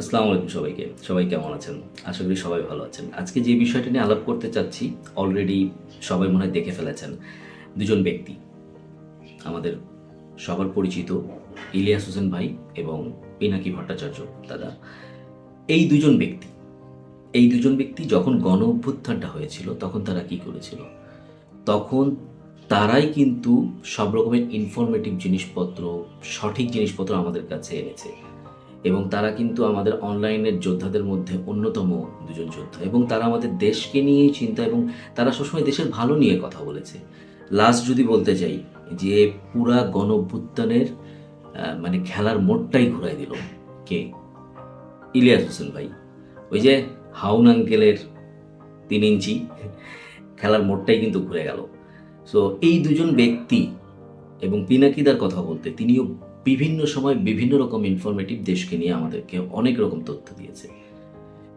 আসসালামু আলাইকুম সবাইকে। সবাই কেমন আছেন? আশা করি সবাই ভালো আছেন। আজকে যে বিষয়টা নিয়ে আলাপ করতে চাচ্ছি অলরেডি সবাই মনে হয় দেখে ফেলেছেন। দুজন ব্যক্তি, আমাদের সবার পরিচিত ইলিয়াস হোসেন ভাই এবং পিনাকি ভট্টাচার্য দাদা। এই দুজন ব্যক্তি, এই দুজন ব্যক্তি যখন গণ অভ্যুত্থানটা হয়েছিল, তখন তারা কি করেছিল? তখন তারাই কিন্তু সব রকমের ইনফরমেটিভ জিনিসপত্র, সঠিক জিনিসপত্র আমাদের কাছে এনেছে। এবং তারা কিন্তু আমাদের অনলাইনের যোদ্ধাদের মধ্যে অন্যতম দুজন যোদ্ধা। এবং তারা আমাদের দেশকে নিয়েই চিন্তা এবং তারা সবসময় দেশের ভালো নিয়ে কথা বলেছে। লাস্ট যদি বলতে চাই যে পুরা গণ অভ্যুত্থানের আহ, মানে খেলার মোড়টাই ঘুরাই দিল কে? ইলিয়াস হোসেন ভাই। ওই যে হাউন আঙ্কেলের তিন ইঞ্চি খেলার মোড়টাই কিন্তু ঘুরে গেল। সো এই দুজন ব্যক্তি এবং পিনাকিদার কথা বলতে তিনিও বিভিন্ন সময় বিভিন্ন রকম ইনফরমেটিভ দেশকে নিয়ে আমাদেরকে অনেক রকম তথ্য দিয়েছে।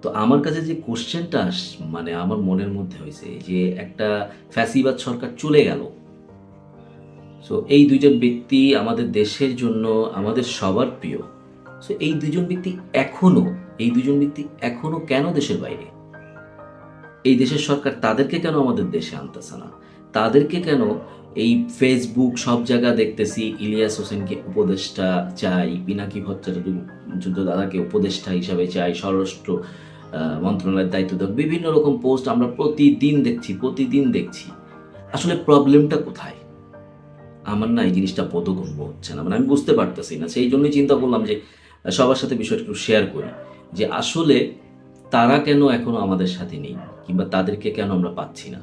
তো আমার কাছে যে কোশ্চেনটা আস মানে আমার মনের মধ্যে হয়েছে যে একটা ফ্যাসিবাদ সরকার চলে গেল। সো এই দুজন ব্যক্তি আমাদের দেশের জন্য, আমাদের সবার প্রিয়। সো এই দুজন ব্যক্তি এখনও, এই দুজন ব্যক্তি এখনও কেন দেশের বাইরে? এই দেশের সরকার তাদেরকে কেন আমাদের দেশে আনতেছে না? তাদেরকে কেন এই ফেসবুক সব জায়গা দেখতেছি ইলিয়াস হোসেনকে উপদেষ্টা চাই, পিনাকি ভট্টাচার্য দাদাকে উপদেষ্টা হিসাবে চাই, স্বরাষ্ট্র মন্ত্রণালয়ের দায়িত্ব দেওয়া, বিভিন্ন রকম পোস্ট আমরা প্রতিদিন দেখছি প্রতিদিন দেখছি। আসলে প্রবলেমটা কোথায়? আমার না এই জিনিসটা বোধগম্য হচ্ছে না মানে আমি বুঝতে পারতেছি না, সেই জন্যই চিন্তা করলাম যে সবার সাথে বিষয়টা একটু শেয়ার করি, যে আসলে তারা কেন এখনও আমাদের সাথে নেই, কিংবা তাদেরকে কেন আমরা পাচ্ছি না?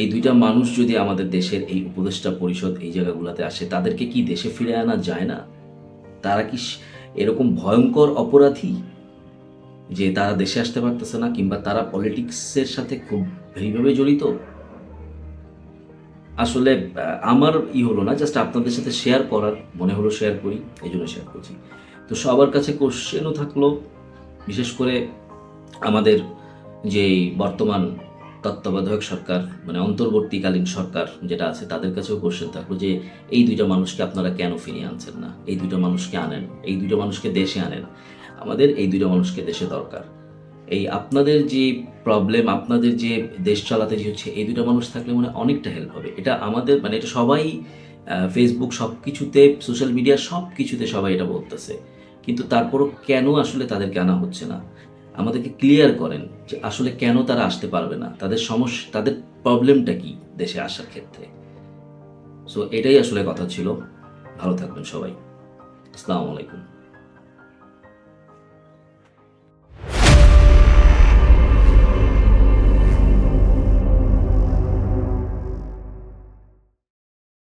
এই দুইটা মানুষ যদি আমাদের দেশের এই উপদেষ্টা পরিষদ এই জায়গাগুলোতে আসে, তাদেরকে কি দেশে ফিরে আনা যায় না? তারা কি এরকম ভয়ঙ্কর অপরাধী যে তারা দেশে আসতে পারতেছে না কিংবা তারা পলিটিক্সের সাথে খুব ভেরিভাবে জড়িত? আসলে আমার ই হলো না, জাস্ট আপনাদের সাথে শেয়ার করার, মনে হলো শেয়ার করি, এই জন্য শেয়ার করছি। তো সবার কাছে কোশ্চেনও থাকল, বিশেষ করে আমাদের যে বর্তমান তত্ত্বাবধায়ক সরকার মানে অন্তর্বর্তীকালীন সরকার যেটা আছে, তাদের কাছেও কোশ্চেন থাকল যে, এই দুইটা মানুষকে আপনারা কেন ফিরিয়ে আনছেন না? এই দুইটা মানুষকে আনেন, এই দুইটা মানুষকে দেশে আনেন। আমাদের এই দুইটা মানুষকে দেশে দরকার। এই আপনাদের যে প্রবলেম আপনাদের যে দেশ চালাতে যে হচ্ছে, এই দুইটা মানুষ থাকলে মানে অনেকটা হেল্প হবে। এটা আমাদের মানে এটা সবাই ফেসবুক সব কিছুতে সোশ্যাল মিডিয়া সব কিছুতে সবাই এটা বলতেছে। কিন্তু তারপরও কেন আসলে তাদেরকে আনা হচ্ছে না? আমাদেরকে ক্লিয়ার করেন যে আসলে কেন তারা আসতে পারবে না, তাদের সমস্যা, তাদের প্রবলেমটা কি দেশে আসার ক্ষেত্রে। সো এটাই আসলে কথা ছিল। ভালো থাকবেন সবাই। আসসালামু আলাইকুম।